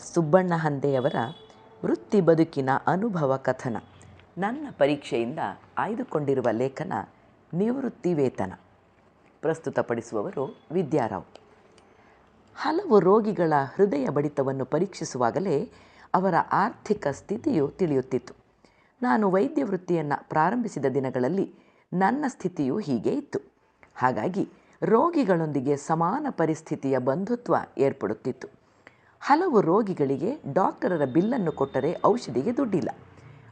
ಸುಬ್ಬಣ್ಣ ಹಂದೆಯವರ ವೃತ್ತಿ ಬದುಕಿನ ಅನುಭವ ಕಥನ. ನನ್ನ ಪರೀಕ್ಷೆಯಿಂದ ಆಯ್ದುಕೊಂಡಿರುವ ಲೇಖನ ನಿವೃತ್ತಿ ವೇತನ ಪ್ರಸ್ತುತಪಡಿಸುವವರು ವಿದ್ಯಾರಾವ್. ಹಲವು ರೋಗಿಗಳ ಹೃದಯ ಬಡಿತವನ್ನು ಪರೀಕ್ಷಿಸುವಾಗಲೇ ಅವರ ಆರ್ಥಿಕ ಸ್ಥಿತಿಯು ತಿಳಿಯುತ್ತಿತ್ತು. ನಾನು ವೈದ್ಯ ವೃತ್ತಿಯನ್ನು ಪ್ರಾರಂಭಿಸಿದ ದಿನಗಳಲ್ಲಿ ನನ್ನ ಸ್ಥಿತಿಯು ಹೀಗೆ ಇತ್ತು. ಹಾಗಾಗಿ ರೋಗಿಗಳೊಂದಿಗೆ ಸಮಾನ ಪರಿಸ್ಥಿತಿಯ ಬಂಧುತ್ವ ಏರ್ಪಡುತ್ತಿತ್ತು. ಹಲವು ರೋಗಿಗಳಿಗೆ ಡಾಕ್ಟರರ ಬಿಲ್ಲನ್ನು ಕೊಟ್ಟರೆ ಔಷಧಿಗೆ ದುಡ್ಡಿಲ್ಲ.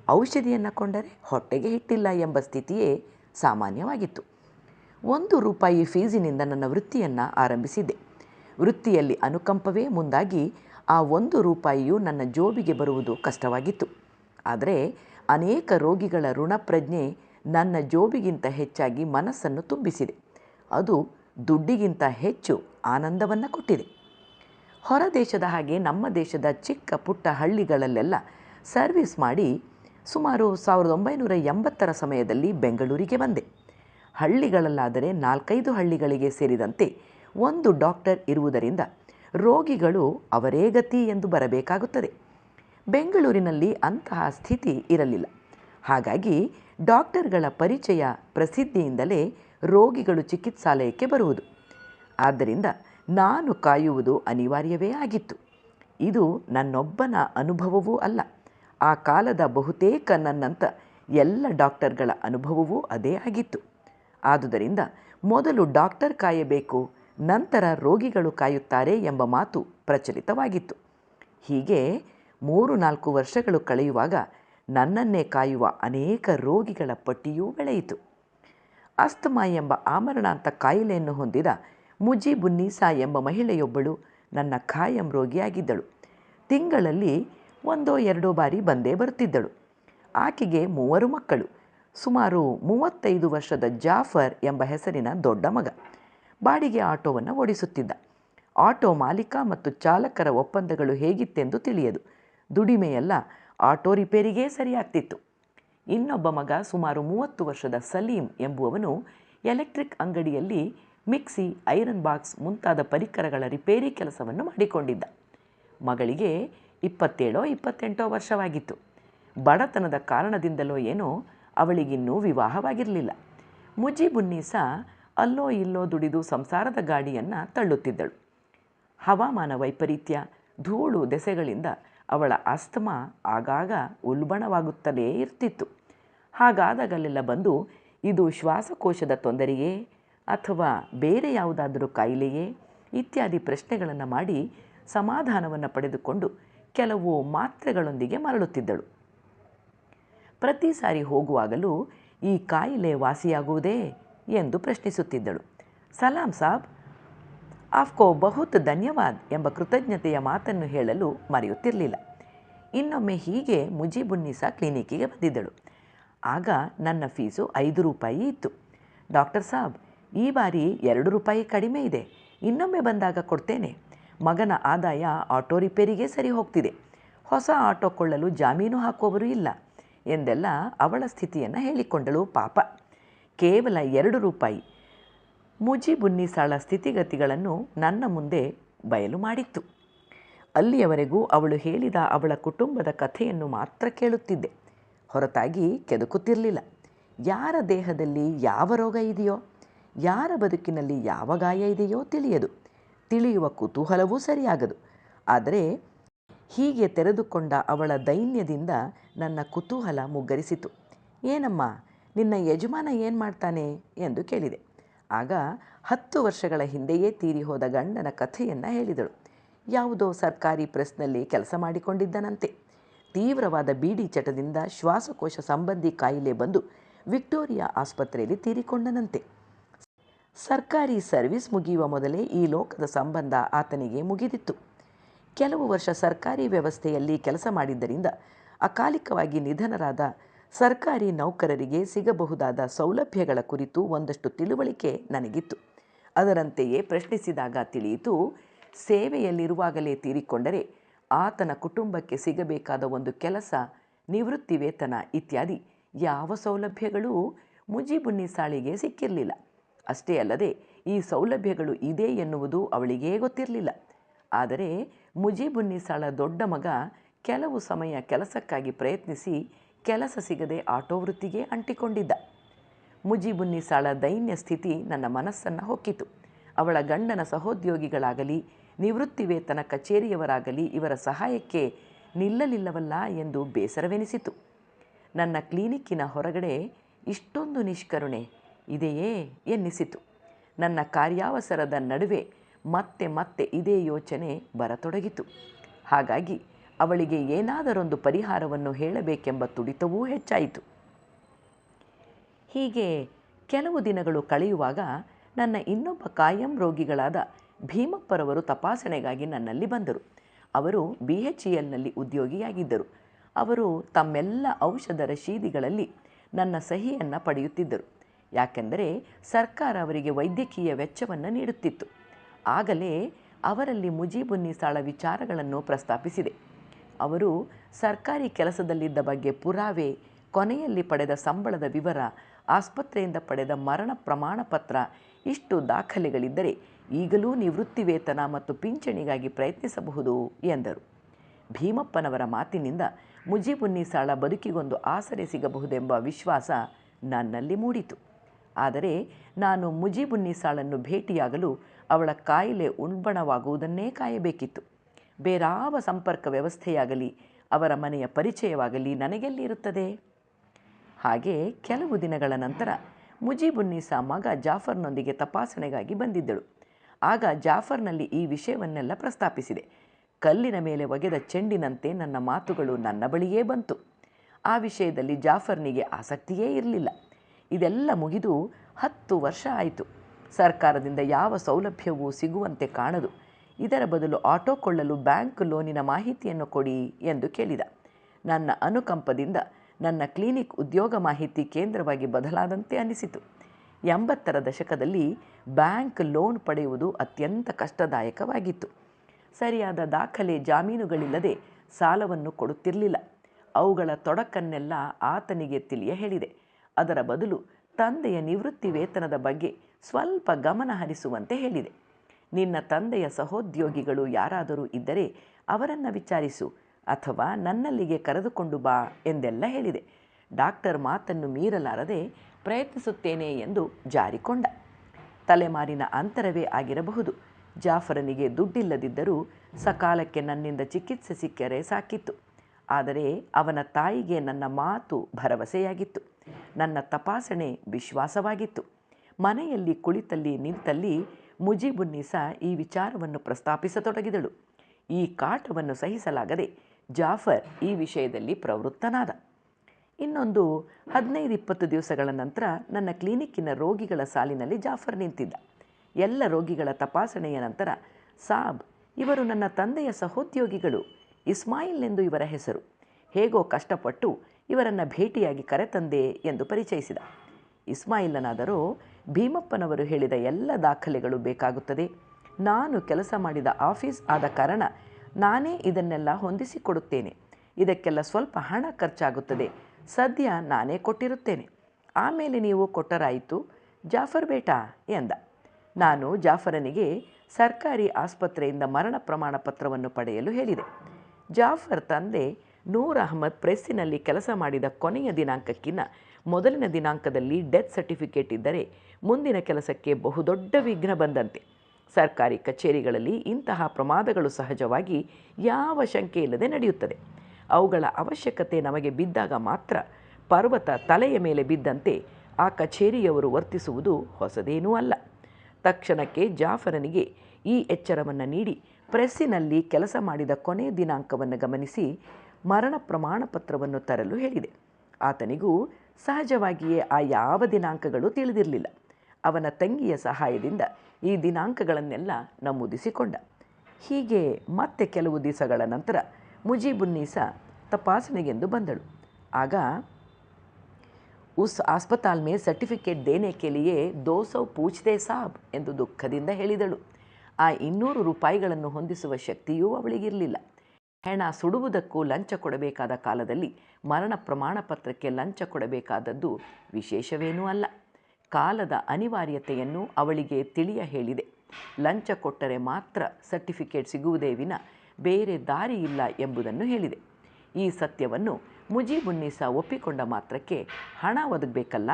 ಔಷಧಿಯನ್ನು ಕೊಂಡರೆ ಹೊಟ್ಟೆಗೆ ಹಿಟ್ಟಿಲ್ಲ ಎಂಬ ಸ್ಥಿತಿಯೇ ಸಾಮಾನ್ಯವಾಗಿತ್ತು. ಒಂದು ರೂಪಾಯಿ ಫೀಸಿನಿಂದ ನನ್ನ ವೃತ್ತಿಯನ್ನು ಆರಂಭಿಸಿದೆ ವೃತ್ತಿಯಲ್ಲಿ ಅನುಕಂಪವೇ ಮುಂದಾಗಿ ಆ ಒಂದು ರೂಪಾಯಿಯು ನನ್ನ ಜೋಬಿಗೆ ಬರುವುದು ಕಷ್ಟವಾಗಿತ್ತು. ಆದರೆ ಅನೇಕ ರೋಗಿಗಳ ಋಣಪ್ರಜ್ಞೆ ನನ್ನ ಜೋಬಿಗಿಂತ ಹೆಚ್ಚಾಗಿ ಮನಸ್ಸನ್ನು ತುಂಬಿಸಿದೆ. ಅದು ದುಡ್ಡಿಗಿಂತ ಹೆಚ್ಚು ಆನಂದವನ್ನು ಕೊಟ್ಟಿದೆ. ಹೊರ ದೇಶದ ಹಾಗೆ ನಮ್ಮ ದೇಶದ ಚಿಕ್ಕ ಪುಟ್ಟ ಹಳ್ಳಿಗಳಲ್ಲೆಲ್ಲ ಸರ್ವಿಸ್ ಮಾಡಿ ಸುಮಾರು ಸಾವಿರದ ಒಂಬೈನೂರ ಎಂಬತ್ತರ ಸಮಯದಲ್ಲಿ ಬೆಂಗಳೂರಿಗೆ ಬಂದೆ. ಹಳ್ಳಿಗಳಲ್ಲಾದರೆ ನಾಲ್ಕೈದು ಹಳ್ಳಿಗಳಿಗೆ ಸೇರಿದಂತೆ ಒಂದು ಡಾಕ್ಟರ್ ಇರುವುದರಿಂದ ರೋಗಿಗಳು ಅವರೇ ಗತಿ ಎಂದು ಬರಬೇಕಾಗುತ್ತದೆ. ಬೆಂಗಳೂರಿನಲ್ಲಿ ಅಂತಹ ಸ್ಥಿತಿ ಇರಲಿಲ್ಲ. ಹಾಗಾಗಿ ಡಾಕ್ಟರ್ಗಳ ಪರಿಚಯ ಪ್ರಸಿದ್ಧಿಯಿಂದಲೇ ರೋಗಿಗಳು ಚಿಕಿತ್ಸಾಲಯಕ್ಕೆ ಬರುವುದು. ಆದ್ದರಿಂದ ನಾನು ಕಾಯುವುದು ಅನಿವಾರ್ಯವೇ ಆಗಿತ್ತು. ಇದು ನನ್ನೊಬ್ಬನ ಅನುಭವವೂ ಅಲ್ಲ. ಆ ಕಾಲದ ಬಹುತೇಕ ನನ್ನಂಥ ಎಲ್ಲ ಡಾಕ್ಟರ್ಗಳ ಅನುಭವವೂ ಅದೇ ಆಗಿತ್ತು. ಆದುದರಿಂದ ಮೊದಲು ಡಾಕ್ಟರ್ ಕಾಯಬೇಕು, ನಂತರ ರೋಗಿಗಳು ಕಾಯುತ್ತಾರೆ ಎಂಬ ಮಾತು ಪ್ರಚಲಿತವಾಗಿತ್ತು. ಹೀಗೆ ಮೂರು ನಾಲ್ಕು ವರ್ಷಗಳು ಕಳೆಯುವಾಗ ನನ್ನನ್ನೇ ಕಾಯುವ ಅನೇಕ ರೋಗಿಗಳ ಪಟ್ಟಿಯೂ ಬೆಳೆಯಿತು. ಅಸ್ತಮಾ ಎಂಬ ಆಮರಣಾಂತ ಕಾಯಿಲೆಯನ್ನು ಹೊಂದಿದ ಮುಜೀಬುನ್ನೀಸಾ ಎಂಬ ಮಹಿಳೆಯೊಬ್ಬಳು ನನ್ನ ಖಾಯಂ ರೋಗಿಯಾಗಿದ್ದಳು. ತಿಂಗಳಲ್ಲಿ ಒಂದೋ ಎರಡೋ ಬಾರಿ ಬಂದೇ ಬರುತ್ತಿದ್ದಳು ಆಕೆಗೆ ಮೂವರು ಮಕ್ಕಳು, ಸುಮಾರು ಮೂವತ್ತೈದು ವರ್ಷದ ಜಾಫರ್ ಎಂಬ ಹೆಸರಿನ ದೊಡ್ಡ ಮಗ. ಬಾಡಿಗೆ ಆಟೋವನ್ನು ಓಡಿಸುತ್ತಿದ್ದ. ಆಟೋ ಮಾಲೀಕ ಮತ್ತು ಚಾಲಕರ ಒಪ್ಪಂದಗಳು ಹೇಗಿತ್ತೆಂದು ತಿಳಿಯದು. ದುಡಿಮೆಯೆಲ್ಲ ಆಟೋ ರಿಪೇರಿಗೇ ಸರಿಯಾಗ್ತಿತ್ತು. ಇನ್ನೊಬ್ಬ ಮಗ ಸುಮಾರು ಮೂವತ್ತು ವರ್ಷದ ಸಲೀಂ ಎಂಬುವವನು ಎಲೆಕ್ಟ್ರಿಕ್ ಅಂಗಡಿಯಲ್ಲಿ ಮಿಕ್ಸಿ, ಐರನ್ ಬಾಕ್ಸ್ ಮುಂತಾದ ಪರಿಕರಗಳ ರಿಪೇರಿ ಕೆಲಸವನ್ನು ಮಾಡಿಕೊಂಡಿದ್ದ. ಮಗಳಿಗೆ ಇಪ್ಪತ್ತೇಳೋ, ಇಪ್ಪತ್ತೆಂಟೋ ವರ್ಷವಾಗಿತ್ತು. ಬಡತನದ ಕಾರಣದಿಂದಲೋ ಏನೋ ಅವಳಿಗಿನ್ನೂ ವಿವಾಹವಾಗಿರಲಿಲ್ಲ. ಮುಜೀಬುನ್ನೀಸಾ ಅಲ್ಲೋ ಇಲ್ಲೋ ದುಡಿದು ಸಂಸಾರದ ಗಾಡಿಯನ್ನು ತಳ್ಳುತ್ತಿದ್ದಳು. ಹವಾಮಾನ ವೈಪರೀತ್ಯ, ಧೂಳು ದೆಸೆಗಳಿಂದ ಅವಳ ಅಸ್ತಮ ಆಗಾಗ ಉಲ್ಬಣವಾಗುತ್ತಲೇ ಇರ್ತಿತ್ತು. ಹಾಗಾದಾಗಲೆಲ್ಲ ಬಂದು ಇದು ಶ್ವಾಸಕೋಶದ ತೊಂದರೆಯೇ? ಅಥವಾ ಬೇರೆ ಯಾವುದಾದರೂ ಕಾಯಿಲೆಯೇ ಇತ್ಯಾದಿ ಪ್ರಶ್ನೆಗಳನ್ನು ಮಾಡಿ ಸಮಾಧಾನವನ್ನು ಪಡೆದುಕೊಂಡು ಕೆಲವು ಮಾತ್ರೆಗಳೊಂದಿಗೆ ಮರಳುತ್ತಿದ್ದಳು. ಪ್ರತಿ ಸಾರಿ ಹೋಗುವಾಗಲೂ ಈ ಕಾಯಿಲೆ ವಾಸಿಯಾಗುವುದೇ ಎಂದು ಪ್ರಶ್ನಿಸುತ್ತಿದ್ದಳು. ಸಲಾಂ ಸಾಬ್, ಆಫ್ಕೋ ಬಹುತ್ ಧನ್ಯವಾದ್ ಎಂಬ ಕೃತಜ್ಞತೆಯ ಮಾತನ್ನು ಹೇಳಲು ಮರೆಯುತ್ತಿರಲಿಲ್ಲ. ಇನ್ನೊಮ್ಮೆ ಹೀಗೆ ಮುಜಿಬುನ್ನಿಸಾ ಕ್ಲಿನಿಕ್ಕಿಗೆ ಬಂದಿದ್ದಳು. ಆಗ ನನ್ನ ಫೀಸು ಐದು ರೂಪಾಯಿ ಇತ್ತು. ಡಾಕ್ಟರ್ ಸಾಬ್ ಈ ಬಾರಿ ಎರಡು ರೂಪಾಯಿ ಕಡಿಮೆ ಇದೆ. ಇನ್ನೊಮ್ಮೆ ಬಂದಾಗ ಕೊಡ್ತೇನೆ. ಮಗನ ಆದಾಯ ಆಟೋ ರಿಪೇರಿಗೆ ಸರಿ ಹೋಗ್ತಿದೆ. ಹೊಸ ಆಟೋ ಕೊಳ್ಳಲು ಜಾಮೀನು ಹಾಕುವವರು ಇಲ್ಲ ಎಂದೆಲ್ಲ ಅವಳ ಸ್ಥಿತಿಯನ್ನು ಹೇಳಿಕೊಂಡಳು ಪಾಪ. ಕೇವಲ ಎರಡು ರೂಪಾಯಿ. ಮುಜಿಬುನ್ನಿಸಾಳ ಸ್ಥಿತಿಗತಿಗಳನ್ನು ನನ್ನ ಮುಂದೆ ಬಯಲು ಮಾಡಿತ್ತು. ಅಲ್ಲಿಯವರೆಗೂ ಅವಳು ಹೇಳಿದ ಅವಳ ಕುಟುಂಬದ ಕಥೆಯನ್ನು ಮಾತ್ರ ಕೇಳುತ್ತಿದ್ದೆ. ಹೊರತಾಗಿ ಕೆದಕುತ್ತಿರಲಿಲ್ಲ. ಯಾರ ದೇಹದಲ್ಲಿ ಯಾವ ರೋಗ ಇದೆಯೋ? ಯಾರ ಬದುಕಿನಲ್ಲಿ ಯಾವ ಗಾಯ ಇದೆಯೋ ತಿಳಿಯದು. ತಿಳಿಯುವ ಕುತೂಹಲವೂ ಸರಿಯಾಗದು. ಆದರೆ ಹೀಗೆ ತೆರೆದುಕೊಂಡ ಅವಳ ದೈನ್ಯದಿಂದ ನನ್ನ ಕುತೂಹಲ ಮುಗ್ಗರಿಸಿತು. ಏನಮ್ಮ, ನಿನ್ನ ಯಜಮಾನ ಏನು ಮಾಡ್ತಾನೆ ಎಂದು ಕೇಳಿದೆ. ಆಗ ಹತ್ತು ವರ್ಷಗಳ ಹಿಂದೆಯೇ ತೀರಿ ಹೋದ ಗಂಡನ ಕಥೆಯನ್ನು ಹೇಳಿದಳು. ಯಾವುದೋ ಸರ್ಕಾರಿ ಪ್ರೆಸ್ನಲ್ಲಿ ಕೆಲಸ ಮಾಡಿಕೊಂಡಿದ್ದನಂತೆ. ತೀವ್ರವಾದ ಬೀಡಿ ಚಟದಿಂದ ಶ್ವಾಸಕೋಶ ಸಂಬಂಧಿ ಕಾಯಿಲೆ ಬಂದು ವಿಕ್ಟೋರಿಯಾ ಆಸ್ಪತ್ರೆಯಲ್ಲಿ ತೀರಿಕೊಂಡನಂತೆ. ಸರ್ಕಾರಿ ಸರ್ವಿಸ್ ಮುಗಿಯುವ ಮೊದಲೇ ಈ ಲೋಕದ ಸಂಬಂಧ ಆತನಿಗೆ ಮುಗಿದಿತ್ತು. ಕೆಲವು ವರ್ಷ ಸರ್ಕಾರಿ ವ್ಯವಸ್ಥೆಯಲ್ಲಿ ಕೆಲಸ ಮಾಡಿದ್ದರಿಂದ ಅಕಾಲಿಕವಾಗಿ ನಿಧನರಾದ ಸರ್ಕಾರಿ ನೌಕರರಿಗೆ ಸಿಗಬಹುದಾದ ಸೌಲಭ್ಯಗಳ ಕುರಿತು ಒಂದಷ್ಟು ತಿಳುವಳಿಕೆ ನನಗಿತ್ತು. ಅದರಂತೆಯೇ ಪ್ರಶ್ನಿಸಿದಾಗ ತಿಳಿಯಿತು, ಸೇವೆಯಲ್ಲಿರುವಾಗಲೇ ತೀರಿಕೊಂಡರೆ ಆತನ ಕುಟುಂಬಕ್ಕೆ ಸಿಗಬೇಕಾದ ಒಂದು ಕೆಲಸ ನಿವೃತ್ತಿ ವೇತನ ಇತ್ಯಾದಿ. ಯಾವ ಸೌಲಭ್ಯಗಳೂ ಮುಜೀಬುನ್ನಿಸಾಳಿಗೆ ಸಿಕ್ಕಿರಲಿಲ್ಲ. ಅಷ್ಟೇ ಅಲ್ಲದೆ ಈ ಸೌಲಭ್ಯಗಳು ಇದೆ ಎನ್ನುವುದು ಅವಳಿಗೇ ಗೊತ್ತಿರಲಿಲ್ಲ. ಆದರೆ ಮುಜೀಬುನ್ನಿಸಾಳ ದೊಡ್ಡ ಮಗ ಕೆಲವು ಸಮಯ ಕೆಲಸಕ್ಕಾಗಿ ಪ್ರಯತ್ನಿಸಿ ಕೆಲಸ ಸಿಗದೆ ಆಟೋ ವೃತ್ತಿಗೆ ಅಂಟಿಕೊಂಡಿದ್ದ. ಮುಜೀಬುನ್ನಿಸಾಳ ದೈನ್ಯ ಸ್ಥಿತಿ ನನ್ನ ಮನಸ್ಸನ್ನು ಹೊಕ್ಕಿತು. ಅವಳ ಗಂಡನ ಸಹೋದ್ಯೋಗಿಗಳಾಗಲಿ ನಿವೃತ್ತಿ ವೇತನ ಕಚೇರಿಯವರಾಗಲಿ ಇವರ ಸಹಾಯಕ್ಕೆ ನಿಲ್ಲಲಿಲ್ಲವಲ್ಲ ಎಂದು ಬೇಸರವೆನಿಸಿತು. ನನ್ನ ಕ್ಲಿನಿಕ್ಕಿನ ಹೊರಗಡೆ ಇಷ್ಟೊಂದು ನಿಷ್ಕರುಣೆ ಇದೆಯೇ ಎನ್ನಿಸಿತು. ನನ್ನ ಕಾರ್ಯಾವಸರದ ನಡುವೆ ಮತ್ತೆ ಮತ್ತೆ ಇದೇ ಯೋಚನೆ ಬರತೊಡಗಿತು. ಹಾಗಾಗಿ ಅವಳಿಗೆ ಏನಾದರೊಂದು ಪರಿಹಾರವನ್ನು ಹೇಳಬೇಕೆಂಬ ತುಡಿತವೂ ಹೆಚ್ಚಾಯಿತು. ಹೀಗೆ ಕೆಲವು ದಿನಗಳು ಕಳೆಯುವಾಗ ನನ್ನ ಇನ್ನೊಬ್ಬ ಕಾಯಂ ರೋಗಿಗಳಾದ ಭೀಮಪ್ಪರವರು ತಪಾಸಣೆಗಾಗಿ ನನ್ನಲ್ಲಿ ಬಂದರು. ಅವರು ಬಿ ಎಚ್ ಇ ಎಲ್ನಲ್ಲಿ ಉದ್ಯೋಗಿಯಾಗಿದ್ದರು. ಅವರು ತಮ್ಮೆಲ್ಲ ಔಷಧ ರಶೀದಿಗಳಲ್ಲಿ ನನ್ನ ಸಹಿಯನ್ನು ಪಡೆಯುತ್ತಿದ್ದರು. ಯಾಕೆಂದರೆ ಸರ್ಕಾರ ಅವರಿಗೆ ವೈದ್ಯಕೀಯ ವೆಚ್ಚವನ್ನು ನೀಡುತ್ತಿತ್ತು. ಆಗಲೇ ಅವರಲ್ಲಿ ಮುಜೀಬುನ್ನಿಸಾಳ ವಿಚಾರಗಳನ್ನು ಪ್ರಸ್ತಾಪಿಸಿದೆ. ಅವರು ಸರ್ಕಾರಿ ಕೆಲಸದಲ್ಲಿದ್ದ ಬಗ್ಗೆ ಪುರಾವೆ, ಕೊನೆಯಲ್ಲಿ ಪಡೆದ ಸಂಬಳದ ವಿವರ, ಆಸ್ಪತ್ರೆಯಿಂದ ಪಡೆದ ಮರಣ ಪ್ರಮಾಣ ಪತ್ರ ಇಷ್ಟು ದಾಖಲೆಗಳಿದ್ದರೆ ಈಗಲೂ ನಿವೃತ್ತಿ ವೇತನ ಮತ್ತು ಪಿಂಚಣಿಗಾಗಿ ಪ್ರಯತ್ನಿಸಬಹುದು ಎಂದರು. ಭೀಮಪ್ಪನವರ ಮಾತಿನಿಂದ ಮುಜೀಬುನ್ನಿಸಾಳ ಬದುಕಿಗೊಂದು ಆಸರೆ ಸಿಗಬಹುದೆಂಬ ವಿಶ್ವಾಸ ನನ್ನಲ್ಲಿ ಮೂಡಿತು. ಆದರೆ ನಾನು ಮುಜಿಬುನ್ನಿಸಾಳನ್ನು ಭೇಟಿಯಾಗಲು ಅವಳ ಕಾಯಿಲೆ ಉಲ್ಬಣವಾಗುವುದನ್ನೇ ಕಾಯಬೇಕಿತ್ತು. ಬೇರಾವ ಸಂಪರ್ಕ ವ್ಯವಸ್ಥೆಯಾಗಲಿ, ಅವರ ಮನೆಯ ಪರಿಚಯವಾಗಲಿ ನನಗೆಲ್ಲಿ ಇರುತ್ತದೆ ಹಾಗೆ ಕೆಲವು ದಿನಗಳ ನಂತರ ಮುಜೀಬುನ್ನಿಸಾ ಮಗ ಜಾಫರ್ನೊಂದಿಗೆ ತಪಾಸಣೆಗಾಗಿ ಬಂದಿದ್ದಳು. ಆಗ ಜಾಫರ್ನಲ್ಲಿ ಈ ವಿಷಯವನ್ನೆಲ್ಲ ಪ್ರಸ್ತಾಪಿಸಿದೆ. ಕಲ್ಲಿನ ಮೇಲೆ ಒಗೆದ ಚೆಂಡಿನಂತೆ ನನ್ನ ಮಾತುಗಳು ನನ್ನ ಬಳಿಯೇ ಬಂತು. ಆ ವಿಷಯದಲ್ಲಿ ಜಾಫರ್ನಿಗೆ ಆಸಕ್ತಿಯೇ ಇರಲಿಲ್ಲ. ಇದೆಲ್ಲ ಮುಗಿದು ಹತ್ತು ವರ್ಷ ಆಯಿತು. ಸರ್ಕಾರದಿಂದ ಯಾವ ಸೌಲಭ್ಯವೂ ಸಿಗುವಂತೆ ಕಾಣದು. ಇದರ ಬದಲು ಆಟೋ ಕೊಳ್ಳಲು ಬ್ಯಾಂಕ್ ಲೋನಿನ ಮಾಹಿತಿಯನ್ನು ಕೊಡಿ ಎಂದು ಕೇಳಿದ. ನನ್ನ ಅನುಕಂಪದಿಂದ ನನ್ನ ಕ್ಲಿನಿಕ್ ಉದ್ಯೋಗ ಮಾಹಿತಿ ಕೇಂದ್ರವಾಗಿ ಬದಲಾದಂತೆ ಅನಿಸಿತು. ಎಂಬತ್ತರ ದಶಕದಲ್ಲಿ ಬ್ಯಾಂಕ್ ಲೋನ್ ಪಡೆಯುವುದು ಅತ್ಯಂತ ಕಷ್ಟದಾಯಕವಾಗಿತ್ತು. ಸರಿಯಾದ ದಾಖಲೆ ಜಾಮೀನುಗಳಿಲ್ಲದೆ ಸಾಲವನ್ನು ಕೊಡುತ್ತಿರಲಿಲ್ಲ. ಅವುಗಳ ತೊಡಕನ್ನೆಲ್ಲ ಆತನಿಗೆ ತಿಳಿಯ ಹೇಳಿದೆ ಅದರ ಬದಲು ತಂದೆಯ ನಿವೃತ್ತಿ ವೇತನದ ಬಗ್ಗೆ ಸ್ವಲ್ಪ ಗಮನ ಹರಿಸುವಂತೆ ಹೇಳಿದೆ. ನಿನ್ನ ತಂದೆಯ ಸಹೋದ್ಯೋಗಿಗಳು ಯಾರಾದರೂ ಇದ್ದರೆ ಅವರನ್ನು ವಿಚಾರಿಸು ಅಥವಾ ನನ್ನಲ್ಲಿಗೆ ಕರೆದುಕೊಂಡು ಬಾ ಎಂದೆಲ್ಲ ಹೇಳಿದೆ. ಡಾಕ್ಟರ್ ಮಾತನ್ನು ಮೀರಲಾರದೆ ಪ್ರಯತ್ನಿಸುತ್ತೇನೆ ಎಂದು ಜಾರಿಕೊಂಡ. ತಲೆಮಾರಿನ ಅಂತರವೇ ಆಗಿರಬಹುದು. ಜಾಫರನಿಗೆ ದುಡ್ಡಿಲ್ಲದಿದ್ದರೂ ಸಕಾಲಕ್ಕೆ ನನ್ನಿಂದ ಚಿಕಿತ್ಸೆ ಸಿಕ್ಕರೆ ಸಾಕಿತ್ತು. ಆದರೆ ಅವನ ತಾಯಿಗೆ ನನ್ನ ಮಾತು ಭರವಸೆಯಾಗಿತ್ತು. ನನ್ನ ತಪಾಸಣೆ ವಿಶ್ವಾಸವಾಗಿತ್ತು. ಮನೆಯಲ್ಲಿ ಕುಳಿತಲ್ಲಿ ನಿಂತಲ್ಲಿ ಮುಜೀಬುನ್ನಿಸಾ ಈ ವಿಚಾರವನ್ನು ಪ್ರಸ್ತಾಪಿಸತೊಡಗಿದಳು. ಈ ಕಾಟವನ್ನು ಸಹಿಸಲಾಗದೆ ಜಾಫರ್ ಈ ವಿಷಯದಲ್ಲಿ ಪ್ರವೃತ್ತನಾದ. ಇನ್ನೊಂದು ಹದಿನೈದು ಇಪ್ಪತ್ತು ದಿವಸಗಳ ನಂತರ ನನ್ನ ಕ್ಲಿನಿಕ್ಕಿನ ರೋಗಿಗಳ ಸಾಲಿನಲ್ಲಿ ಜಾಫರ್ ನಿಂತಿದ್ದ. ಎಲ್ಲ ರೋಗಿಗಳ ತಪಾಸಣೆಯ ನಂತರ ಸಾಬ್, ಇವರು ನನ್ನ ತಂದೆಯ ಸಹೋದ್ಯೋಗಿಗಳು ಇಸ್ಮಾಯಿಲ್ ಎಂದು ಇವರ ಹೆಸರು. ಹೇಗೋ ಕಷ್ಟಪಟ್ಟು ಇವರನ್ನು ಭೇಟಿಯಾಗಿ ಕರೆತಂದೆ ಎಂದು ಪರಿಚಯಿಸಿದ. ಇಸ್ಮಾಯಿಲನಾದರೂ ಭೀಮಪ್ಪನವರು ಹೇಳಿದ ಎಲ್ಲ ದಾಖಲೆಗಳು ಬೇಕಾಗುತ್ತದೆ. ನಾನು ಕೆಲಸ ಮಾಡಿದ ಆಫೀಸ್ ಆದ ಕಾರಣ ನಾನೇ ಇದನ್ನೆಲ್ಲ ಹೊಂದಿಸಿಕೊಡುತ್ತೇನೆ. ಇದಕ್ಕೆಲ್ಲ ಸ್ವಲ್ಪ ಹಣ ಖರ್ಚಾಗುತ್ತದೆ. ಸದ್ಯ ನಾನೇ ಕೊಟ್ಟಿರುತ್ತೇನೆ. ಆಮೇಲೆ ನೀವು ಕೊಟ್ಟರಾಯಿತು. ಜಾಫರ್ ಬೇಟಾ ಎಂದ. ನಾನು ಜಾಫರನಿಗೆ ಸರ್ಕಾರಿ ಆಸ್ಪತ್ರೆಯಿಂದ ಮರಣ ಪ್ರಮಾಣ ಪತ್ರವನ್ನು ಪಡೆಯಲು ಹೇಳಿದೆ. ಜಾಫರ್ ತಂದೆ ನೂರ್ ಅಹಮದ್ ಪ್ರೆಸ್ಸಿನಲ್ಲಿ ಕೆಲಸ ಮಾಡಿದ ಕೊನೆಯ ದಿನಾಂಕಕ್ಕಿಂತ ಮೊದಲಿನ ದಿನಾಂಕದಲ್ಲಿ ಡೆತ್ ಸರ್ಟಿಫಿಕೇಟ್ ಇದ್ದರೆ ಮುಂದಿನ ಕೆಲಸಕ್ಕೆ ಬಹುದೊಡ್ಡ ವಿಘ್ನ ಬಂದಂತೆ. ಸರ್ಕಾರಿ ಕಚೇರಿಗಳಲ್ಲಿ ಇಂತಹ ಪ್ರಮಾದಗಳು ಸಹಜವಾಗಿ ಯಾವ ಶಂಕೆ ಇಲ್ಲದೆ ನಡೆಯುತ್ತದೆ. ಅವುಗಳ ಅವಶ್ಯಕತೆ ನಮಗೆ ಬಿದ್ದಾಗ ಮಾತ್ರ ಪರ್ವತ ತಲೆಯ ಮೇಲೆ ಬಿದ್ದಂತೆ ಆ ಕಚೇರಿಯವರು ವರ್ತಿಸುವುದು ಹೊಸದೇನೂ ಅಲ್ಲ. ತಕ್ಷಣಕ್ಕೆ ಜಾಫರನಿಗೆ ಈ ಎಚ್ಚರವನ್ನು ನೀಡಿ ಪ್ರೆಸ್ಸಿನಲ್ಲಿ ಕೆಲಸ ಮಾಡಿದ ಕೊನೆಯ ದಿನಾಂಕವನ್ನು ಗಮನಿಸಿ ಮರಣ ಪ್ರಮಾಣ ಪತ್ರವನ್ನು ತರಲು ಹೇಳಿದೆ. ಆತನಿಗೂ ಸಹಜವಾಗಿಯೇ ಆ ಯಾವ ದಿನಾಂಕಗಳು ತಿಳಿದಿರಲಿಲ್ಲ. ಅವನ ತಂಗಿಯ ಸಹಾಯದಿಂದ ಈ ದಿನಾಂಕಗಳನ್ನೆಲ್ಲ ನಮೂದಿಸಿಕೊಂಡ. ಹೀಗೆ ಮತ್ತೆ ಕೆಲವು ದಿವಸಗಳ ನಂತರ ಮುಜೀಬುನ್ನೀಸ ತಪಾಸಣೆಗೆಂದು ಬಂದಳು. ಆಗ, ಉಸ್ ಆಸ್ಪತಾಲ್ ಮೇ ಸರ್ಟಿಫಿಕೇಟ್ ದೇನೆ ಕೆಲಿಯೇ ದೋಸೌ ಪೂಜ್ದೆ ಸಾಬ್ ಎಂದು ದುಃಖದಿಂದ ಹೇಳಿದಳು. ಆ ಇನ್ನೂರು ರೂಪಾಯಿಗಳನ್ನು ಹೊಂದಿಸುವ ಶಕ್ತಿಯೂ ಅವಳಿಗಿರಲಿಲ್ಲ. ಹೆಣ ಸುಡುವುದಕ್ಕೂ ಲಂಚ ಕೊಡಬೇಕಾದ ಕಾಲದಲ್ಲಿ ಮರಣ ಪ್ರಮಾಣ ಪತ್ರಕ್ಕೆ ಲಂಚ ಕೊಡಬೇಕಾದದ್ದು ವಿಶೇಷವೇನೂ ಅಲ್ಲ. ಕಾಲದ ಅನಿವಾರ್ಯತೆಯನ್ನು ಅವಳಿಗೆ ತಿಳಿಯ ಹೇಳಿದೆ. ಲಂಚ ಕೊಟ್ಟರೆ ಮಾತ್ರ ಸರ್ಟಿಫಿಕೇಟ್ ಸಿಗುವುದೇ ವಿನ ಬೇರೆ ದಾರಿ ಇಲ್ಲ ಎಂಬುದನ್ನು ಹೇಳಿದೆ. ಈ ಸತ್ಯವನ್ನು ಮುಜೀಬುನ್ನಿಸಾ ಒಪ್ಪಿಕೊಂಡ ಮಾತ್ರಕ್ಕೆ ಹಣ ಒದಗಬೇಕಲ್ಲ?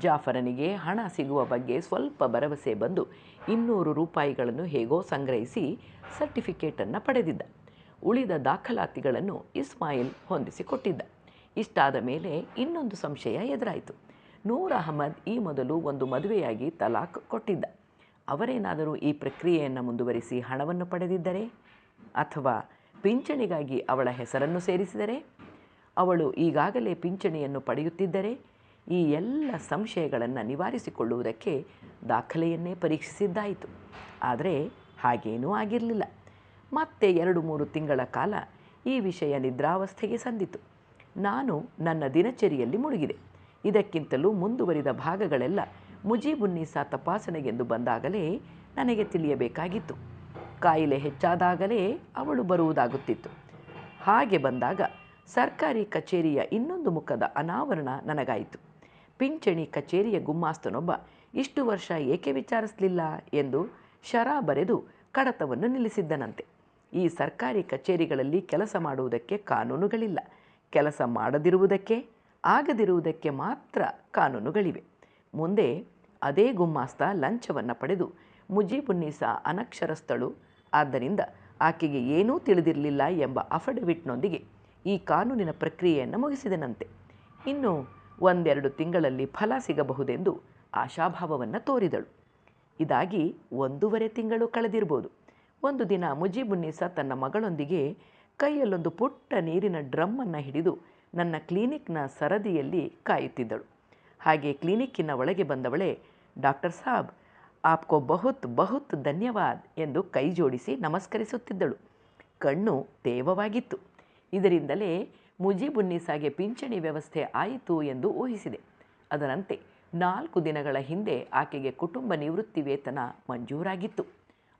ಜಾಫರನಿಗೆ ಹಣ ಸಿಗುವ ಬಗ್ಗೆ ಸ್ವಲ್ಪ ಭರವಸೆ ಬಂದು ಇನ್ನೂರು ರೂಪಾಯಿಗಳನ್ನು ಹೇಗೋ ಸಂಗ್ರಹಿಸಿ ಸರ್ಟಿಫಿಕೇಟನ್ನು ಪಡೆದಿದ್ದ. ಉಳಿದ ದಾಖಲಾತಿಗಳನ್ನು ಇಸ್ಮಾಯಿಲ್ ಹೊಂದಿಸಿಕೊಟ್ಟಿದ್ದ. ಇಷ್ಟಾದ ಮೇಲೆ ಇನ್ನೊಂದು ಸಂಶಯ ಎದುರಾಯಿತು. ನೂರ್ ಅಹಮದ್ ಈ ಮೊದಲು ಒಂದು ಮದುವೆಯಾಗಿ ತಲಾಕ್ ಕೊಟ್ಟಿದ್ದ. ಅವರೇನಾದರೂ ಈ ಪ್ರಕ್ರಿಯೆಯನ್ನು ಮುಂದುವರಿಸಿ ಹಣವನ್ನು ಪಡೆದಿದ್ದರೆ? ಅಥವಾ ಪಿಂಚಣಿಗಾಗಿ ಅವಳ ಹೆಸರನ್ನು ಸೇರಿಸಿದರೆ? ಅವಳು ಈಗಾಗಲೇ ಪಿಂಚಣಿಯನ್ನು ಪಡೆಯುತ್ತಿದ್ದರೆ? ಈ ಎಲ್ಲ ಸಂಶಯಗಳನ್ನು ನಿವಾರಿಸಿಕೊಳ್ಳುವುದಕ್ಕೆ ದಾಖಲೆಯನ್ನೇ ಪರೀಕ್ಷಿಸಿದ್ದಾಯಿತು. ಆದರೆ ಹಾಗೇನೂ ಆಗಿರಲಿಲ್ಲ. ಮತ್ತೆ ಎರಡು ಮೂರು ತಿಂಗಳ ಕಾಲ ಈ ವಿಷಯ ನಿದ್ರಾವಸ್ಥೆಗೆ ಸಂದಿತು. ನಾನು ನನ್ನ ದಿನಚರಿಯಲ್ಲಿ ಮುಳುಗಿದೆ. ಇದಕ್ಕಿಂತಲೂ ಮುಂದುವರಿದ ಭಾಗಗಳೆಲ್ಲ ಮುಜೀಬುನ್ನೀಸಾ ತಪಾಸಣೆಗೆಂದು ಬಂದಾಗಲೇ ನನಗೆ ತಿಳಿಯಬೇಕಾಗಿತ್ತು. ಕಾಯಿಲೆ ಹೆಚ್ಚಾದಾಗಲೇ ಅವಳು ಬರುವುದಾಗುತ್ತಿತ್ತು. ಹಾಗೆ ಬಂದಾಗ ಸರ್ಕಾರಿ ಕಚೇರಿಯ ಇನ್ನೊಂದು ಮುಖದ ಅನಾವರಣ ನನಗಾಯಿತು. ಪಿಂಚಣಿ ಕಚೇರಿಯ ಗುಮ್ಮಾಸ್ತನೊಬ್ಬ ಇಷ್ಟು ವರ್ಷ ಏಕೆ ವಿಚಾರಿಸಲಿಲ್ಲ ಎಂದು ಶರ ಬರೆದು ಕಡತವನ್ನು ನಿಲ್ಲಿಸಿದ್ದನಂತೆ. ಈ ಸರ್ಕಾರಿ ಕಚೇರಿಗಳಲ್ಲಿ ಕೆಲಸ ಮಾಡುವುದಕ್ಕೆ ಕಾನೂನುಗಳಿಲ್ಲ. ಕೆಲಸ ಮಾಡದಿರುವುದಕ್ಕೆ, ಆಗದಿರುವುದಕ್ಕೆ ಮಾತ್ರ ಕಾನೂನುಗಳಿವೆ. ಮುಂದೆ ಅದೇ ಗುಮ್ಮಾಸ್ತ ಲಂಚವನ್ನು ಪಡೆದು ಮುಜೀಬುನ್ನೀಸ ಅನಕ್ಷರಸ್ಥಳು. ಆದ್ದರಿಂದ ಆಕೆಗೆ ಏನೂ ತಿಳಿದಿರಲಿಲ್ಲ ಎಂಬ ಅಫಿಡವಿಟ್ನೊಂದಿಗೆ ಈ ಕಾನೂನಿನ ಪ್ರಕ್ರಿಯೆಯನ್ನು ಮುಗಿಸಿದನಂತೆ. ಇನ್ನು ಒಂದೆರಡು ತಿಂಗಳಲ್ಲಿ ಫಲ ಸಿಗಬಹುದೆಂದು ಆಶಾಭಾವವನ್ನು ತೋರಿದಳು. ಇದಾಗಿ ಒಂದೂವರೆ ತಿಂಗಳು ಕಳೆದಿರ್ಬೋದು. ಒಂದು ದಿನ ಮುಜೀಬುನ್ನೀಸಾ ತನ್ನ ಮಗಳೊಂದಿಗೆ ಕೈಯಲ್ಲೊಂದು ಪುಟ್ಟ ನೀರಿನ ಡ್ರಮ್ಮನ್ನು ಹಿಡಿದು ನನ್ನ ಕ್ಲಿನಿಕ್ನ ಸರದಿಯಲ್ಲಿ ಕಾಯುತ್ತಿದ್ದಳು. ಹಾಗೆ ಕ್ಲಿನಿಕ್ಕಿನ ಒಳಗೆ ಬಂದವಳೆ, ಡಾಕ್ಟರ್ ಸಾಬ್, ಆಪ್ಕೋ ಬಹುತ್ ಬಹುತ್ ಧನ್ಯವಾದ್ ಎಂದು ಕೈ ಜೋಡಿಸಿ ನಮಸ್ಕರಿಸುತ್ತಿದ್ದಳು. ಕಣ್ಣು ತೇವವಾಗಿತ್ತು. ಇದರಿಂದಲೇ ಮುಜೀಬುನ್ನೀಸಾಗೆ ಪಿಂಚಣಿ ವ್ಯವಸ್ಥೆ ಆಯಿತು ಎಂದು ಊಹಿಸಿದೆ. ಅದರಂತೆ ನಾಲ್ಕು ದಿನಗಳ ಹಿಂದೆ ಆಕೆಗೆ ಕುಟುಂಬ ನಿವೃತ್ತಿ ವೇತನ ಮಂಜೂರಾಗಿತ್ತು.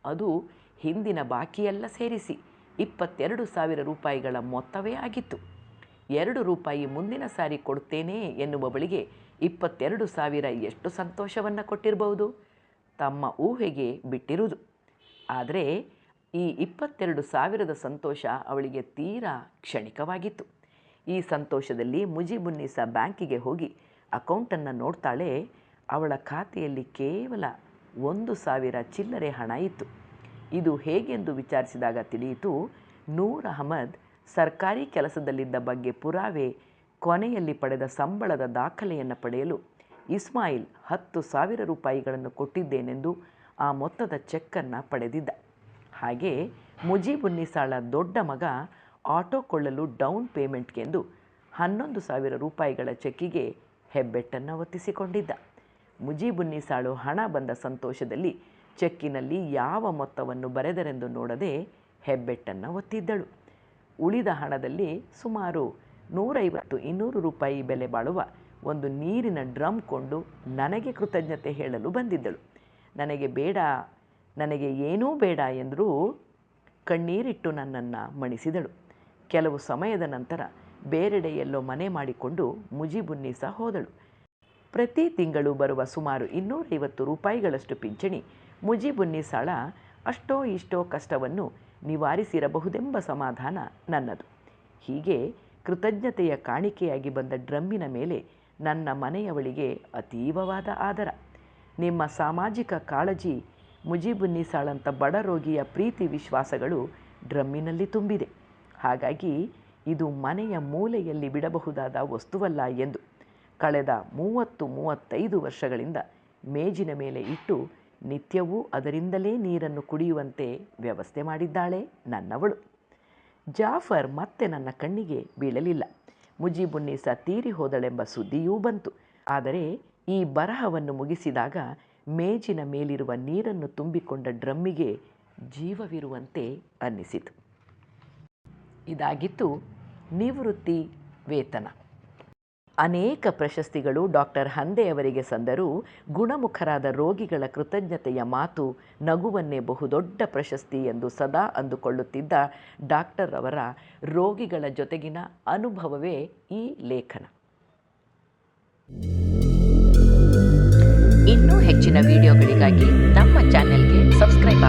ಅದು ಹಿಂದಿನ ಬಾಕಿಯೆಲ್ಲ ಸೇರಿಸಿ ಇಪ್ಪತ್ತೆರಡು ಸಾವಿರ ರೂಪಾಯಿಗಳ ಮೊತ್ತವೇ ಆಗಿತ್ತು. ಎರಡು ರೂಪಾಯಿ ಮುಂದಿನ ಸಾರಿ ಕೊಡ್ತೇನೆ ಎನ್ನುವವಳಿಗೆ ಇಪ್ಪತ್ತೆರಡು ಸಾವಿರ ಎಷ್ಟು ಸಂತೋಷವನ್ನು ಕೊಟ್ಟಿರಬಹುದು ತಮ್ಮ ಊಹೆಗೆ ಬಿಟ್ಟಿರುವುದು. ಆದರೆ ಈ ಇಪ್ಪತ್ತೆರಡು ಸಾವಿರದ ಸಂತೋಷ ಅವಳಿಗೆ ತೀರಾ ಕ್ಷಣಿಕವಾಗಿತ್ತು. ಈ ಸಂತೋಷದಲ್ಲಿ ಮುಜಿಬುನ್ನಿಸ ಬ್ಯಾಂಕಿಗೆ ಹೋಗಿ ಅಕೌಂಟನ್ನು ನೋಡ್ತಾಳೆ, ಅವಳ ಖಾತೆಯಲ್ಲಿ ಕೇವಲ ಒಂದು ಸಾವಿರ ಚಿಲ್ಲರೆ ಹಣ ಇತ್ತು. ಇದು ಹೇಗೆಂದು ವಿಚಾರಿಸಿದಾಗ ತಿಳಿಯಿತು, ನೂರ್ ಅಹಮದ್ ಸರ್ಕಾರಿ ಕೆಲಸದಲ್ಲಿದ್ದ ಬಗ್ಗೆ ಪುರಾವೆ ಕೊನೆಯಲ್ಲಿ ಪಡೆದ ಸಂಬಳದ ದಾಖಲೆಯನ್ನು ಪಡೆಯಲು ಇಸ್ಮಾಯಿಲ್ ಹತ್ತು ಸಾವಿರ ರೂಪಾಯಿಗಳನ್ನು ಕೊಟ್ಟಿದ್ದೇನೆಂದು ಆ ಮೊತ್ತದ ಚೆಕ್ಕನ್ನು ಪಡೆದಿದ್ದ. ಹಾಗೆ ಮುಜೀಬುನ್ನಿಸಾಳ ದೊಡ್ಡ ಮಗ ಆಟೋ ಕೊಳ್ಳಲು ಡೌನ್ ಪೇಮೆಂಟ್ಗೆಂದು ಹನ್ನೊಂದು ಸಾವಿರ ರೂಪಾಯಿಗಳ ಚೆಕ್ಕಿಗೆ ಹೆಬ್ಬೆಟ್ಟನ್ನು ಒತ್ತಿಸಿಕೊಂಡಿದ್ದ. ಮುಜೀಬುನ್ನಿಸಾಳು ಹಣ ಬಂದ ಸಂತೋಷದಲ್ಲಿ ಚೆಕ್ಕಿನಲ್ಲಿ ಯಾವ ಮೊತ್ತವನ್ನು ಬರೆದರೆಂದು ನೋಡದೆ ಹೆಬ್ಬೆಟ್ಟನ್ನು ಒತ್ತಿದ್ದಳು. ಉಳಿದ ಹಣದಲ್ಲಿ ಸುಮಾರು ನೂರೈವತ್ತು ಇನ್ನೂರು ರೂಪಾಯಿ ಬೆಲೆ ಬಾಳುವ ಒಂದು ನೀರಿನ ಡ್ರಮ್ ಕೊಂಡು ನನಗೆ ಕೃತಜ್ಞತೆ ಹೇಳಲು ಬಂದಿದ್ದಳು. ನನಗೆ ಬೇಡ, ನನಗೆ ಏನೂ ಬೇಡ ಎಂದರೂ ಕಣ್ಣೀರಿಟ್ಟು ನನ್ನನ್ನು ಮಣಿಸಿದಳು. ಕೆಲವು ಸಮಯದ ನಂತರ ಬೇರೆಡೆಯಲ್ಲೋ ಮನೆ ಮಾಡಿಕೊಂಡು ಮುಜಿಬುನ್ನಿಸ ಹೋದಳು. ಪ್ರತಿ ತಿಂಗಳು ಬರುವ ಸುಮಾರು ಇನ್ನೂರೈವತ್ತು ರೂಪಾಯಿಗಳಷ್ಟು ಪಿಂಚಣಿ ಮುಜಿಬುನ್ನಿಸಾಳ ಅಷ್ಟೋ ಇಷ್ಟೋ ಕಷ್ಟವನ್ನು ನಿವಾರಿಸಿರಬಹುದೆಂಬ ಸಮಾಧಾನ ನನ್ನದು. ಹೀಗೆ ಕೃತಜ್ಞತೆಯ ಕಾಣಿಕೆಯಾಗಿ ಬಂದ ಡ್ರಮ್ಮಿನ ಮೇಲೆ ನನ್ನ ಮನೆಯವಳಿಗೆ ಅತೀವವಾದ ಆದರ. ನಿಮ್ಮ ಸಾಮಾಜಿಕ ಕಾಳಜಿ ಮುಜಿಬುನ್ನಿಸಾಳಂಥ ಬಡ ರೋಗಿಯ ಪ್ರೀತಿ ವಿಶ್ವಾಸಗಳು ಡ್ರಮ್ಮಿನಲ್ಲಿ ತುಂಬಿದೆ. ಹಾಗಾಗಿ ಇದು ಮನೆಯ ಮೂಲೆಯಲ್ಲಿ ಬಿಡಬಹುದಾದ ವಸ್ತುವಲ್ಲ ಎಂದು. ಕಳೆದ ಮೂವತ್ತು ಮೂವತ್ತೈದು ವರ್ಷಗಳಿಂದ ಮೇಜಿನ ಮೇಲೆ ಇಟ್ಟು ನಿತ್ಯವೂ ಅದರಿಂದಲೇ ನೀರನ್ನು ಕುಡಿಯುವಂತೆ ವ್ಯವಸ್ಥೆ ಮಾಡಿದ್ದಾಳೆ ನನ್ನವಳು. ಜಾಫರ್ ಮತ್ತೆ ನನ್ನ ಕಣ್ಣಿಗೆ ಬೀಳಲಿಲ್ಲ. ಮುಜೀಬುನ್ನೀಸಾ ತೀರಿ ಹೋದಳೆಂಬ ಸುದ್ದಿಯೂ ಬಂತು. ಆದರೆ ಈ ಬರಹವನ್ನು ಮುಗಿಸಿದಾಗ ಮೇಜಿನ ಮೇಲಿರುವ ನೀರನ್ನು ತುಂಬಿಕೊಂಡ ಡ್ರಮ್ಮಿಗೆ ಜೀವವಿರುವಂತೆ ಅನ್ನಿಸಿತು. ಇದಾಗಿತ್ತು ನಿವೃತ್ತಿ ವೇತನ. ಅನೇಕ ಪ್ರಶಸ್ತಿಗಳು ಡಾಕ್ಟರ್ ಹಂದೆಯವರಿಗೆ ಸಂದರೂ ಗುಣಮುಖರಾದ ರೋಗಿಗಳ ಕೃತಜ್ಞತೆಯ ಮಾತು ನಗುವನ್ನೇ ಬಹುದೊಡ್ಡ ಪ್ರಶಸ್ತಿ ಎಂದು ಸದಾ ಅಂದುಕೊಳ್ಳುತ್ತಿದ್ದ ಡಾಕ್ಟರ್ ಅವರ ರೋಗಿಗಳ ಜೊತೆಗಿನ ಅನುಭವವೇ ಈ ಲೇಖನ. ಇನ್ನೂ ಹೆಚ್ಚಿನ ವಿಡಿಯೋಗಳಿಗಾಗಿ ನಮ್ಮ ಚಾನೆಲ್ಗೆ ಸಬ್ಸ್ಕ್ರೈಬ್